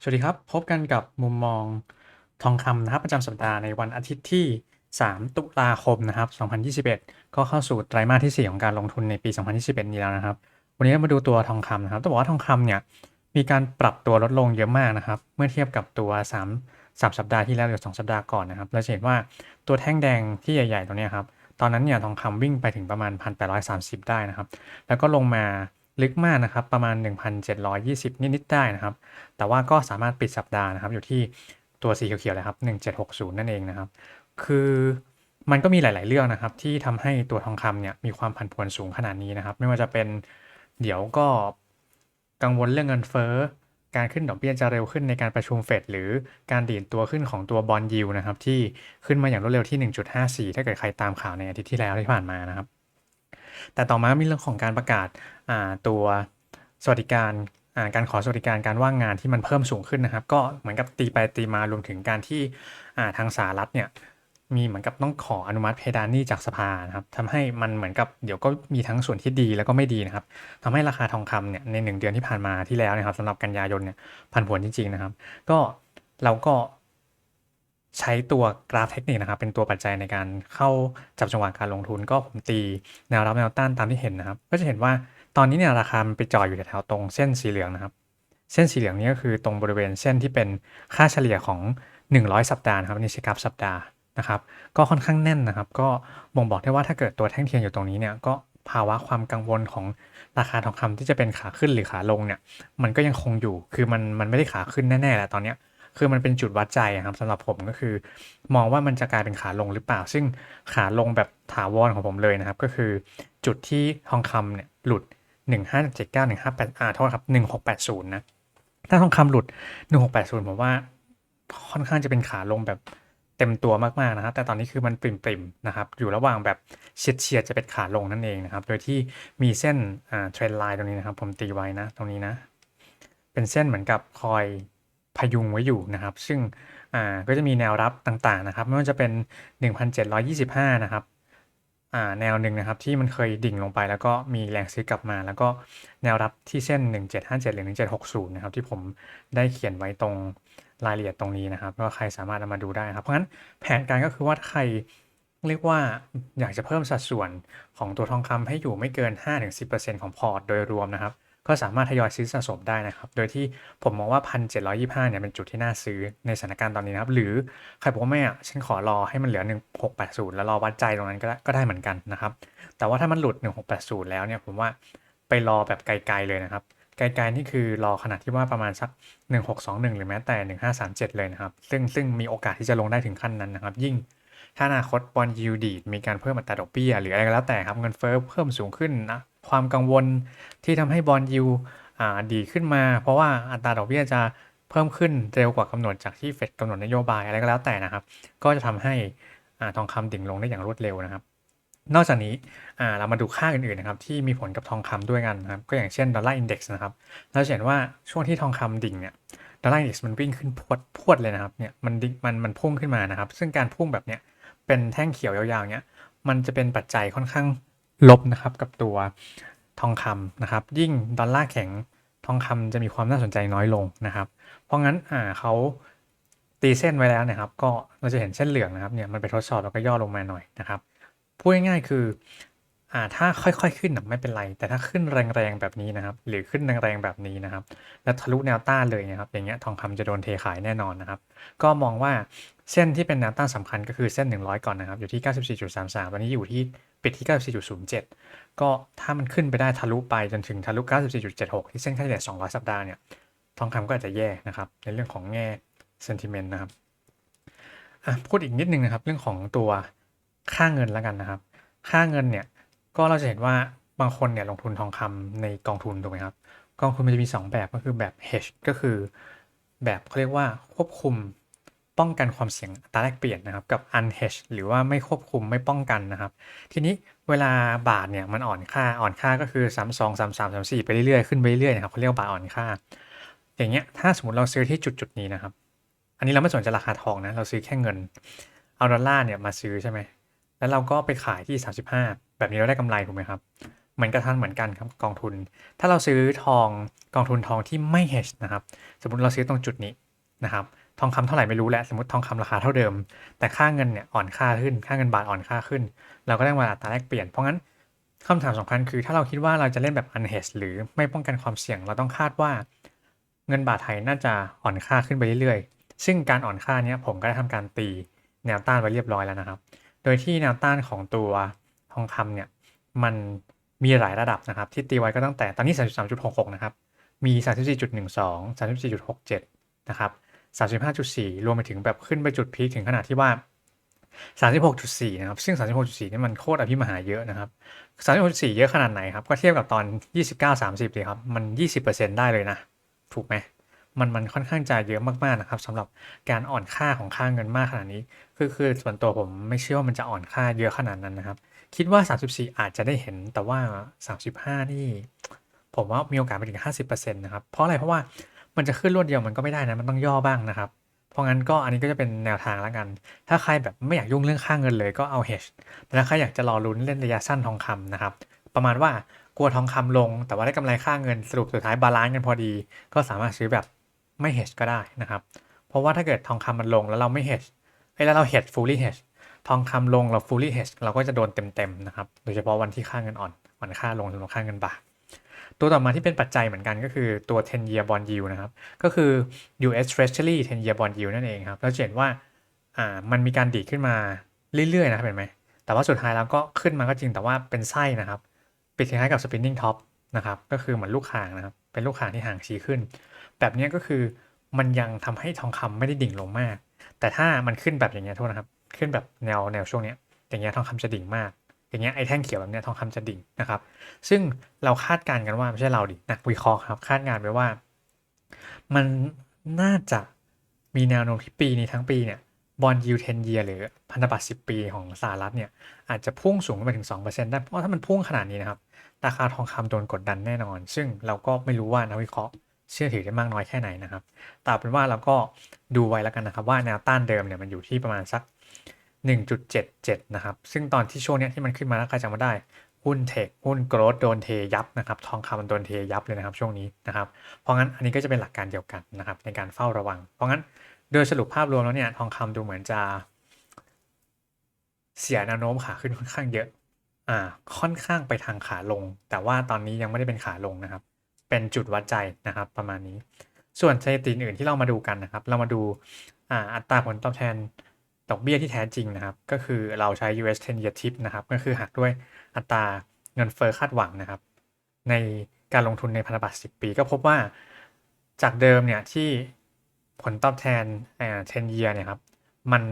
สวัสดีครับ พบกันกับมุมมองทองคำนะครับประจำสัปดาห์ในวันอาทิตย์ที่ 3 ตุลาคมนะครับ 2021 ก็เข้าสู่ไตรมาสที่ 4 ของการลงทุนในปี 2021 นี้แล้วนะครับ วันนี้เรามาดูตัวทองคำนะครับต้องบอกว่าทองคำเนี่ยมีการปรับตัวลดลงเยอะมากนะครับ เมื่อเทียบกับตัว 3 3สัปดาห์ที่แล้วหรือ 2 สัปดาห์ก่อนนะครับ เราจะเห็นว่าตัวแท่งแดงที่ใหญ่ๆ ตรงนี้ครับ ตอนนั้นเนี่ยทองคำวิ่งไปถึงประมาณ 1,830 ได้นะครับ แล้วก็ลงมา ลึกมากนะครับ ประมาณ 1,720 นิดๆได้นะครับ แต่ว่าก็สามารถปิดสัปดาห์นะครับ อยู่ที่ตัวสีเขียวๆเลยครับ1760 นั่นเองนะครับ คือมันก็มีหลาย ๆ เรื่องนะครับ ที่ทำให้ตัวทองคำเนี่ยมีความผันผวนสูงขนาดนี้นะครับ ไม่ว่าจะเป็นเดี๋ยวก็กังวลเรื่องเงินเฟ้อการขึ้นดอกเบี้ยจะเร็วขึ้นในการประชุมเฟดหรือการดีดตัวขึ้นของตัวบอลยิวนะครับที่ขึ้นมาอย่างรวดเร็วที่ 1.54 ถ้าเกิดใครตามข่าวในอาทิตย์ที่แล้วที่ผ่านมานะครับ แต่ต่อมามีเรื่องของการประกาศตัวสวัสดิการการขอสวัสดิการการว่างงานที่มันเพิ่มสูงขึ้นนะครับ ก็เหมือนกับตีไปตีมารวมถึงการที่ทางสหรัฐเนี่ยมีเหมือนกับต้องขออนุมัติเพดานหนี้จากสภานะครับทำให้มันเหมือนกับเดี๋ยวก็มีทั้งส่วนที่ดีแล้วก็ไม่ดีนะครับทำให้ราคาทองคำเนี่ยในหนึ่งเดือนที่ผ่านมาที่แล้วนะครับสำหรับกันยายนเนี่ยพันผวนจริงๆนะครับ ก็เราก็ ใช้ตัวกราฟเทคนิคนะครับเป็นตัวปัจจัยในการเข้าจับจังหวะการลงทุนก็ผมตีแนวรับแนวต้านตามที่เห็นนะครับ ก็จะเห็นว่าตอนนี้เนี่ยราคามันไปจ่ออยู่แถวตรงเส้นสีเหลืองนะครับ เส้นสีเหลืองนี้ก็คือตรงบริเวณเส้นที่เป็นค่าเฉลี่ยของ 100 สัปดาห์นะครับนี่ใช่กราฟสัปดาห์นะครับ ก็ค่อนข้างแน่นนะครับ ก็บ่งบอกได้ว่าถ้าเกิดตัวแท่งเทียนอยู่ตรงนี้เนี่ยก็ภาวะความกังวลของราคาทองคำที่จะเป็นขาขึ้นหรือขาลงเนี่ย มันก็ยังคงอยู่ คือมันมันไม่ได้ขาขึ้นแน่ๆแหละตอนเนี้ย คือมันเป็นจุดวัดใจครับสำหรับผมก็คือ มองว่ามันจะกลายเป็นขาลงหรือเปล่า ซึ่งขาลงแบบถาวรของผมเลยนะครับ ก็คือจุดที่ทองคำเนี่ยหลุด 1579 158อ่าโทษครับ 1680 นะ ถ้าทองคำหลุด 1680 ผมว่าค่อนข้างจะเป็นขาลงแบบเต็มตัวมากๆนะครับ แต่ตอนนี้คือมันปริ่มๆนะครับ อยู่ระหว่างแบบเฉียดเฉียดจะเป็นขาลงนั่นเองนะครับ โดยที่มีเส้นอ่าเทรนไลน์ตรงนี้นะครับ ผมตีไว้นะ ตรงนี้นะ เป็นเส้นเหมือนกับคอย พยุงไว้อยู่นะครับ ซึ่งก็จะมีแนวรับต่างๆนะครับ ไม่ว่าจะเป็น 1,725 นะครับอ่าแนวหนึ่งนะครับที่มันเคยดิ่งลงไป แล้วก็มีแรงซื้อกลับมา แล้วก็แนวรับที่เส้น 1757 หรือ 1760 นะครับที่ผมได้เขียนไว้ตรงรายละเอียดตรงนี้นะครับก็ใครสามารถเอามาดูได้ครับ เพราะฉะนั้นแผนการก็คือว่าใครเรียกว่าอยากจะเพิ่มสัดส่วนของตัวทองคำให้อยู่ไม่เกิน 5-10%ของพอร์ตโดยรวมนะครับ ก็สามารถทยอยซื้อสะสมได้นะครับ โดยที่ผมมองว่า 1,725 เนี่ยเป็นจุดที่น่าซื้อในสถานการณ์ตอนนี้นะครับ หรือใครบอกว่าไม่อะฉันขอรอให้มันเหลือ 1680 แล้วรอวัดใจตรงนั้นก็ได้ก็ได้เหมือนกันนะครับ แต่ว่าถ้ามันหลุด 1680 แล้วเนี่ยผมว่าไปรอแบบไกลๆเลยนะครับ ไกลๆนี่คือรอขนาดที่ว่าประมาณสัก 1621 หรือแม้แต่ 1537 เลยนะครับ ซึ่งซึ่งมีโอกาสที่จะลงได้ถึงขั้นนั้นนะครับ ยิ่งถ้าอนาคตบอลยูดีมีการเพิ่มอัตราดอกเบี้ยหรืออะไรก็แล้วแต่ครับเงินเฟ้อเพิ่มสูงขึ้นนะ ความกังวลที่ทำให้บอลยูดีขึ้นมา เพราะว่าอัตราดอกเบี้ยจะเพิ่มขึ้นเร็วกว่ากำหนดจากที่เฟดกำหนดนโยบายอะไรก็แล้วแต่นะครับ ก็จะทำให้ทองคำดิ่งลงได้อย่างรวดเร็วนะครับ นอกจากนี้เรามาดูค่าอื่นๆนะครับที่มีผลกับทองคำด้วยกันนะครับ ก็อย่างเช่นดอลลาร์อินเด็กซ์นะครับเราเห็นว่าช่วงที่ทองคำดิ่งเนี่ยดอลลาร์อินเด็กซ์มันวิ่งขึ้นพวดพวดเลยนะครับเนี่ยมันมันมันพุ่งขึ้นมานะครับ ซึ่งการพุ่งแบบเนี้ยเป็นแท่งเขียวยาวๆเนี้ยมันจะเป็นปัจจัยค่อนข้าง ลบนะครับกับตัวทองคำนะครับ ยิ่งดอลลาร์แข็งทองคำจะมีความน่าสนใจน้อยลงนะครับ เพราะงั้นอ่าเขาตีเส้นไว้แล้วนะครับ ก็เราจะเห็นเส้นเหลืองนะครับเนี่ยมันไปทดสอบแล้วก็ย่อลงมาหน่อยนะครับพูดง่ายๆคืออ่าถ้าค่อยๆขึ้นไม่เป็นไร แต่ถ้าขึ้นแรงๆแบบนี้นะครับ หรือขึ้นแรงๆแบบนี้นะครับ แล้วทะลุแนวต้านเลยนะครับ อย่างเงี้ยทองคำจะโดนเทขายแน่นอนนะครับ ก็มองว่า เส้นที่เป็นแนวต้านสำคัญก็คือเส้น 100 ก่อนนะครับ อยู่ที่ 94.33 ตอนนี้อยู่ที่ปิดที่ 94.07 ก็ถ้ามันขึ้นไปได้ทะลุไปจนถึงทะลุ 94.76 ที่เส้นค่าเฉลี่ย 200 สัปดาห์เนี่ยทองคำก็อาจจะแย่นะครับ ในเรื่องของแง่เซนติเมนต์นะครับพูดอีกนิดนึงนะครับ เรื่องของตัวค่าเงินแล้วกันนะครับ ค่าเงินเนี่ยก็เราจะเห็นว่าบางคนเนี่ยลงทุนทองคำในกองทุนถูกไหมครับ กองทุนมันจะมี 2 แบบก็คือแบบ hedge ก็คือ แบบเขาเรียกว่าควบคุม ป้องกันความเสี่ยงอัตราแลกเปลี่ยนนะครับ กับ unhedge หรือว่าไม่ควบคุมไม่ป้องกันนะครับ ทีนี้เวลาบาทเนี่ยมันอ่อนค่าอ่อนค่าก็คือ 3 2 3 3 3 4 ไปเรื่อยๆ ขึ้นไปเรื่อยๆนะครับเขาเรียกว่าบาทอ่อนค่า อย่างเงี้ยถ้าสมมติเราซื้อที่จุดจุดนี้นะครับ อันนี้เราไม่สนใจราคาทองนะ เราซื้อแค่เงิน เอาดอลลาร์เนี่ยมาซื้อใช่ไหมแล้วเราก็ไปขายที่ 35 แบบนี้เราได้กำไรถูกไหมครับเหมือนกันทันเหมือนกันครับกองทุน ถ้าเราซื้อทองกองทุนทองที่ไม่ hedge นะครับ สมมติเราซื้อตรงจุดนี้นะครับ ทองคำเท่าไหร่ไม่รู้แหละสมมติทองคำราคาเท่าเดิม แต่ค่าเงินเนี่ยอ่อนค่าขึ้นค่าเงินบาทอ่อนค่าขึ้น เราก็ได้มาอัตราแลกเปลี่ยนเพราะงั้นคำถามสำคัญคือถ้าเราคิดว่าเราจะเล่นแบบ unhedged หรือไม่ป้องกันความเสี่ยง เราต้องคาดว่า เงินบาทไทยน่าจะอ่อนค่าขึ้นไปเรื่อยๆ ซึ่งการอ่อนค่านี้ผมก็ได้ทำการตีแนวต้านไว้เรียบร้อยแล้วนะครับ โดยที่แนวต้านของตัวทองคำเนี่ยมันมีหลายระดับนะครับ ที่ตีไว้ก็ตั้งแต่ตอนนี้ 33.66 นะครับ มี 34.12 34.67 นะครับ 35.4 รวมไปถึงแบบขึ้นไปจุดพีคถึงขนาดที่ว่า 36.4 นะครับ ซึ่ง 36.4 นี่มันโคตรอภิมหาเยอะนะครับ 36.4 เยอะขนาดไหนครับ ก็เทียบกับตอน 29-30เลยครับ มัน 20%ได้เลยนะ ถูกไหมมันมันค่อนข้างจะเยอะมากๆนะครับสำหรับการอ่อนค่าของค่าเงินมากขนาดนี้ คือคือส่วนตัวผมไม่เชื่อว่ามันจะอ่อนค่าเยอะขนาดนั้นนะครับ คิดว่า 34 อาจจะได้เห็นแต่ว่า 35 นี่ ผมว่ามีโอกาสไปถึง 50%นะครับ เพราะอะไรเพราะว่า มันจะขึ้นรวดเดียวมันก็ไม่ได้นะ มันต้องย่อบ้างนะครับ เพราะงั้นก็อันนี้ก็จะเป็นแนวทางแล้วกัน ถ้าใครแบบไม่อยากยุ่งเรื่องค่าเงินเลยก็เอา hedge แต่ถ้าใครอยากจะรอลุ้นเล่นระยะสั้นทองคำนะครับ ประมาณว่ากลัวทองคำลง แต่ว่าได้กำไรค่าเงินสรุปสุดท้ายบาลานซ์กันพอดี ก็สามารถซื้อแบบไม่ hedge ก็ได้นะครับ เพราะว่าถ้าเกิดทองคำมันลงแล้วเราไม่ hedge เอ้แล้วเรา hedge fully hedge ทองคำลงเรา fully hedge เราก็จะโดนเต็มๆนะครับ โดยเฉพาะวันที่ค่าเงินอ่อนวันค่าลงสำหรับค่าเงินบาท ตัวต่อมาที่เป็นปัจจัยเหมือนกันก็คือตัว 10 year bond yield นะครับ ก็คือ US Treasury 10 year bond yield นั่นเองครับ เราจะเห็นว่าอ่ามันมีการดีขึ้นมาเรื่อยๆนะครับเห็นไหม แต่ว่าสุดท้ายแล้วก็ขึ้นมาก็จริงแต่ว่าเป็นไส้นะครับ ปิดคล้ายกับ spinning top นะครับ ก็คือเหมือนลูกข่างนะครับ เป็นลูกข่างที่ห่างชี้ขึ้น แบบนี้ก็คือมันยังทำให้ทองคำไม่ได้ดิ่งลงมาก แต่ถ้ามันขึ้นแบบอย่างเงี้ยโทษนะครับ ขึ้นแบบแนวแนวช่วงเนี้ยอย่างเงี้ยทองคำจะดิ่งมาก อย่างเงี้ยไอ้แท่งเขียวแบบเนี้ยทองคำจะดิ่งนะครับ ซึ่งเราคาดการณ์กันว่าไม่ใช่เราดินักวิเคราะห์ครับ คาดการณ์ไว้ว่า มันน่าจะมีแนวโน้มที่ปีนี้ทั้งปีเนี่ยบอลยูเทนเยียหรือพันธบัตร10 ปีของสหรัฐเนี่ยอาจจะพุ่งสูงไปถึง 2%ได้เพราะถ้ามันพุ่งขนาดนี้นะครับราคาทองคำโดนกดดันแน่นอน ซึ่งเราก็ไม่รู้ว่านักวิเคราะห์เชื่อถือได้มากน้อยแค่ไหนนะครับแต่เป็นว่าเราก็ดูไว้แล้วกันนะครับว่าแนวต้านเดิมเนี่ยมันอยู่ที่ประมาณสัก 1.77 นะครับ ซึ่งตอนที่ช่วงนี้ที่มันขึ้นมาแล้วใครจำมาได้ หุ้นเทค หุ้นโกลด์โดนเทยับนะครับ ทองคำมันโดนเทยับเลยนะครับช่วงนี้นะครับ เพราะงั้นอันนี้ก็จะเป็นหลักการเดียวกันนะครับในการเฝ้าระวัง เพราะงั้นโดยสรุปภาพรวมแล้วเนี่ยทองคำดูเหมือนจะเสียแนวโน้มขาขึ้นค่อนข้างเยอะ อ่า ค่อนข้างไปทางขาลง แต่ว่าตอนนี้ยังไม่ได้เป็นขาลงนะครับ เป็นจุดวัดใจนะครับประมาณนี้ ส่วนสถิติอื่นที่เรามาดูกันนะครับ เรามาดูอ่าอัตราผลตอบแทน ดอกเบี้ยที่แท้จริงนะครับ ก็คือเราใช้ US 10 year tip นะครับ ก็คือหักด้วยอัตราเงินเฟอ้อคาดหวังนะครับ ในการลงทุนในพันธบัตร 10 ปี ก็พบว่าจากเดิมเนี่ยที่ผลตอบแทนอ่า10 year เนี่ยครับ มัน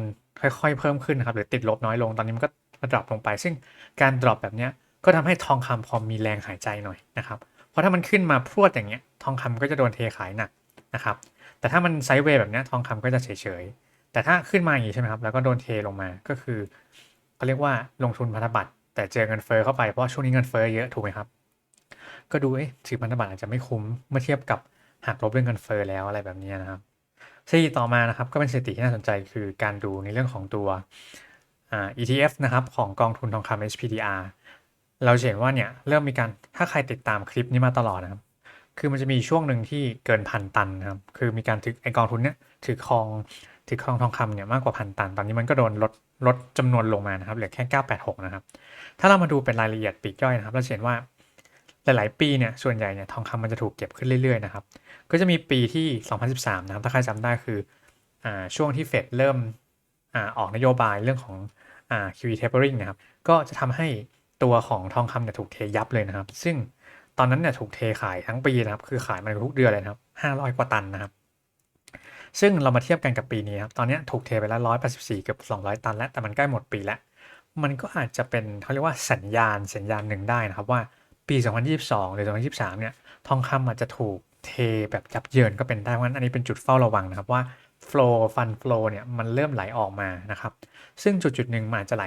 ค่อยๆเพิ่มขึ้นนะครับหรือติดลบน้อยลง ตอนนี้มันก็ดรอปลงไป ซึ่งการดรอปแบบเนี้ยก็ทำให้ทองคำพอมีแรงหายใจหน่อยนะครับ เพราะถ้ามันขึ้นมาพรวดอย่างเงี้ย ทองคำก็จะโดนเทขายหนักนะครับ แต่ถ้ามันไซด์เวย์แบบเนี้ยทองคำก็จะเฉยๆ แต่ถ้าขึ้นมาอย่างนี้ใช่ไหมครับ แล้วก็โดนเทลงมา ก็คือเขาเรียกว่าลงทุนพันธบัตรแต่เจอเงินเฟอ้อเข้าไป เพราะช่วงนี้เงินเฟอ้อเยอะถูกไหมครับ ก็ดูเอ๊ะถือพันธบัตรอาจจะไม่คุ้มเมื่อเทียบกับหักลบเรื่องเงินเฟอ้อแล้วอะไรแบบนี้นะครับสถิติต่อมานะครับก็เป็นสถิติที่น่าสนใจคือการดูในเรื่องของตัวอ่า ETF นะครับของกองทุนทองคำ HPDR เราเห็นว่าเนี่ยเริ่มมีการถ้าใครติดตามคลิปนี้มาตลอดนะครับ คือมันจะมีช่วงหนึ่งที่เกินพันตันนะครับ คือมีการถือไอกองทุนเนี้ยถือครอง ถือครองทองคำเนี่ยมากกว่าพันตัน ตอนนี้มันก็โดนลดลดจำนวนลงมานะครับเหลือแค่ 986 นะครับ ถ้าเรามาดูเป็นรายละเอียดปีกย่อยนะครับเราเห็นว่าหลาย ๆ ปีเนี่ยส่วนใหญ่เนี่ยทองคำมันจะถูกเก็บขึ้นเรื่อย ๆ นะครับ ก็จะมีปีที่ 2013 นะครับถ้าใครจำได้คืออช่วงที่เฟดเริ่มอออกนโยบายเรื่องของอ่า QE tapering นะครับก็จะทำให้ตัวของทองคำเนี่ยถูกเทยับเลยนะครับ ซึ่งตอนนั้นเนี่ยถูกเทขายทั้งปีนะครับ คือขายมาทุกเดือนเลยนะครับ 500 กว่าตันนะครับ ซึ่งเรามาเทียบกันกับปีนี้ครับ ตอนนี้ถูกเทไปแล้ว 184 เกือบ 200 ตันแล้ว แต่มันใกล้หมดปีแล้ว มันก็อาจจะเป็นเขาเรียกว่าสัญญาณสัญญาณหนึ่งได้นะครับว่าปี 2022 หรือ 2023 เนี่ย ทองคำอาจจะถูกเทแบบยับเยินก็เป็นได้ เพราะฉะนั้นอันนี้เป็นจุดเฝ้าระวังนะครับว่า flow fund flow เนี่ยมันเริ่มไหลออกมานะครับ ซึ่งจุดจุดหนึ่งมันอาจจะไหล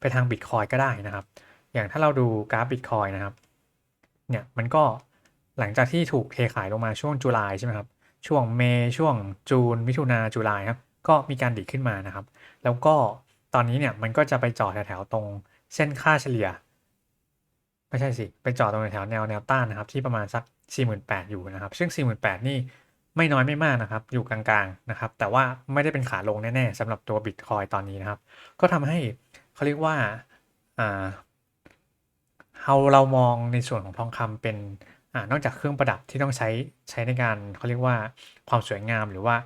ไปทางบิตคอยก็ได้นะครับ อย่างถ้าเราดูกราฟบิตคอยนะครับ เนี่ยมันก็หลังจากที่ถูกเทขายลงมาช่วงจุลายใช่ไหมครับ ช่วงเมย์ช่วงจูนมิถุนาจุลายครับก็มีการดีดขึ้นมานะครับ แล้วก็ตอนนี้เนี่ยมันก็จะไปจอดแถวๆตรงเส้นค่าเฉลี่ย ไม่ใช่สิ ไปจอดตรงแถวแนวแนวต้านนะครับ ที่ประมาณสัก 48,000 อยู่นะครับ ซึ่ง 48,000 นี่ไม่น้อยไม่มากนะครับ อยู่กลางๆนะครับ แต่ว่าไม่ได้เป็นขาลงแน่ๆสำหรับตัวบิตคอยตอนนี้นะครับ ก็ทำให้เขาเรียกว่าอ่าเราเรามองในส่วนของทองคำเป็น อนอกจากเครื่องประดับที่ต้องใช้ใช้ในการเขาเรียกว่าความสวยงามหรือว่า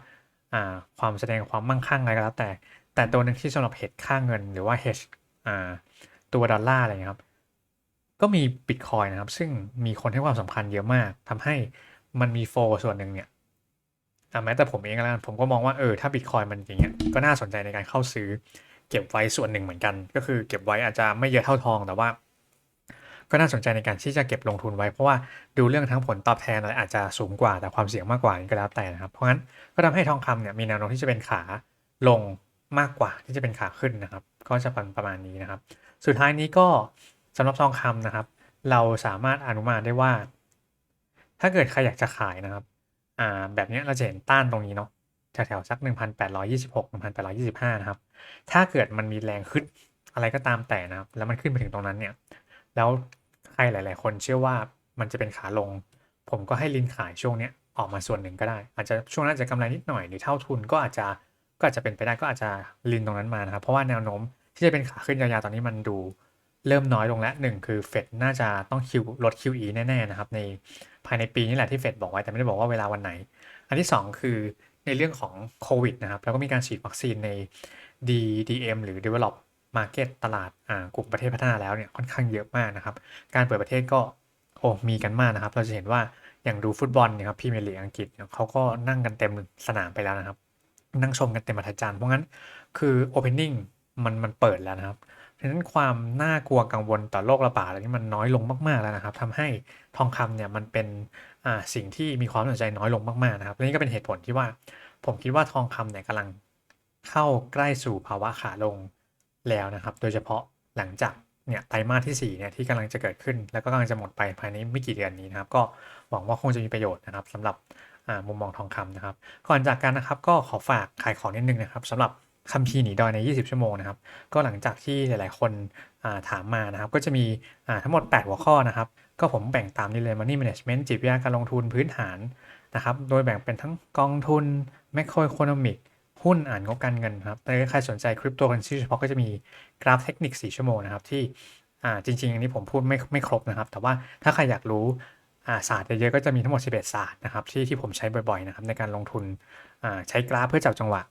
ความแสดงความมั่งคั่งอะไรก็แล้วแต่ แต่ตัวหนึ่งที่สำหรับเฮดค่าเงิน หรือว่าเฮดตัวดอลลาร์อะไรครับ ก็มีบิตคอยนะครับ ซึ่งมีคนให้ความสำคัญเยอะมากทำให้มันมีโฟส่วนหนึ่งเนี่ยแม้แต่ผมเองก็แล้วกันผมก็มองว่าเออถ้าบิตคอยมันอย่างเงี้ยก็น่าสนใจในการเข้าซื้อ เก็บไว้ส่วนหนึ่งเหมือนกัน ก็คือเก็บไว้อาจจะไม่เยอะเท่าทองแต่ว่า ก็น่าสนใจในการที่จะเก็บลงทุนไว้เพราะว่าดูเรื่องทั้งผลตอบแทนอะไรอาจจะสูงกว่าแต่ความเสี่ยงมากกว่าก็แล้วแต่นะครับ เพราะงั้นก็ทำให้ทองคำเนี่ยมีแนวโน้มที่จะเป็นขาลงมากกว่าที่จะเป็นขาขึ้นนะครับ ก็จะเป็นประมาณนี้นะครับ สุดท้ายนี้ก็สำหรับทองคำนะครับ เราสามารถอนุมานได้ว่า ถ้าเกิดใครอยากจะขายนะครับอ่าแบบนี้เราจะเห็นต้านตรงนี้เนาะแถวๆสัก 1,826 1,825 นะครับ ถ้าเกิดมันมีแรงขึ้นอะไรก็ตามแต่นะครับ แล้วมันขึ้นไปถึงตรงนั้นเนี่ย แล้วใครหลาย ๆ คนเชื่อว่ามันจะเป็นขาลง ผมก็ให้ลินขายช่วงเนี้ยออกมาส่วนหนึ่งก็ได้ อาจจะช่วงนั้นอาจจะกำไรนิดหน่อยหรือเท่าทุนก็อาจจะก็อาจจะเป็นไปได้ก็อาจจะลินตรงนั้นมานะครับ เพราะว่าแนวโน้มที่จะเป็นขาขึ้นยาวๆตอนนี้มันดูเริ่มน้อยลงแล้วหนึ่งคือเฟดน่าจะต้องคิวลด QE แน่ ๆ นะครับ ในภายในปีนี้แหละที่เฟดบอกไว้แต่ไม่ได้บอกว่าเวลาวันไหน อันที่ 2 คือในเรื่องของโควิดนะครับ แล้วก็มีการฉีดวัคซีนใน DDM หรือ Develop Market ตลาดกลุ่มประเทศพัฒนาแล้วเนี่ยค่อนข้างเยอะมากนะครับ การเปิดประเทศก็โอ้มีกันมากนะครับ เราจะเห็นว่าอย่างดูฟุตบอลเนี่ยครับพรีเมลีอังกฤษเขาก็นั่งกันเต็มสนามไปแล้วนะครับ นั่งชมกันเต็มอัธจันทร์เพราะงั้นคือ Opening มันมันเปิดแล้วนะครับเพราะฉะนั้นความน่ากลัวกังวลต่อโรคระบาดอะไรนี้มันน้อยลงมากๆแล้วนะครับทำให้ทองคำเนี่ยมันเป็นสิ่งที่มีความสนใจน้อยลงมากๆนะครับและนี่ก็เป็นเหตุผลที่ว่า ผมคิดว่าทองคำเนี่ยกำลังเข้าใกล้สู่ภาวะขาลง แล้วนะครับ โดยเฉพาะหลังจากเนี่ยไตรมาสที่4เนี่ยที่กำลังจะเกิดขึ้น แล้วก็กำลังจะหมดไปภายในไม่กี่เดือนนี้นะครับ ก็หวังว่าคงจะมีประโยชน์นะครับสำหรับมุมมองทองคำนะครับ ก่อนจากกันนะครับก็ขอฝากขายของนิดนึงนะครับสำหรับคัมภีร์หนีดอยใน 20 ชั่วโมงนะครับ ก็หลังจากที่หลาย ๆ คนถามมานะครับ ก็จะมีทั้งหมด 8 หัวข้อนะครับ ก็ผมแบ่งตามนี้เลย Money Management จิตวิทยาการลงทุนพื้นฐานนะครับ โดยแบ่งเป็นทั้งกองทุน Macroeconomic หุ้นอ่านงบการเงินครับแต่ถ้าใครสนใจคริปโตเคอเรนซีเฉพาะก็จะมีกราฟเทคนิค 4 ชั่วโมงนะครับที่อ่าจริง ๆ อันนี้ผมพูดไม่ไม่ครบนะครับ แต่ว่าถ้าใครอยากรู้อ่าศาสตร์เยอะๆก็จะมีทั้งหมด 11 ศาสตร์นะครับที่ที่ผมใช้บ่อยๆนะครับในการลงทุนอ่าใช้กราฟเพื่อจับจังหวะ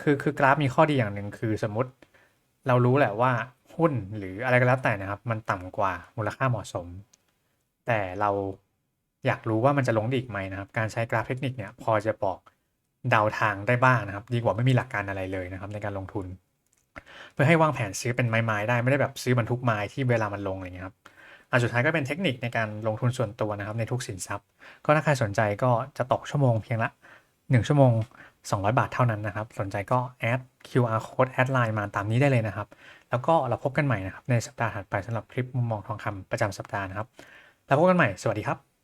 คือคือกราฟมีข้อดีอย่างหนึ่งคือสมมติ เรารู้แหละว่าหุ้นหรืออะไรก็แล้วแต่นะครับ มันต่ำกว่ามูลค่าเหมาะสม แต่เราอยากรู้ว่ามันจะลงอีกไหมนะครับ การใช้กราฟเทคนิคเนี่ยพอจะบอก เดาทางได้บ้างนะครับ ดีกว่าไม่มีหลักการอะไรเลยนะครับ ในการลงทุน เพื่อให้วางแผนซื้อเป็นไม้ๆได้ไม่ได้แบบซื้อบรรทุกไม้ที่เวลามันลงอะไรเงี้ยครับอันสุดท้ายก็เป็นเทคนิคในการลงทุนส่วนตัวนะครับในทุกสินทรัพย์ ก็ถ้าใครสนใจก็จะตกชั่วโมงเพียงละ 1 ชั่วโมง 200 บาทเท่านั้นนะครับ สนใจก็แอด QR code แอดไลน์มาตามนี้ได้เลยนะครับ แล้วก็เราพบกันใหม่นะครับในสัปดาห์ถัดไปสำหรับคลิปมุมมองทองคำประจำสัปดาห์นะครับ แล้วพบกันใหม่ สวัสดีครับ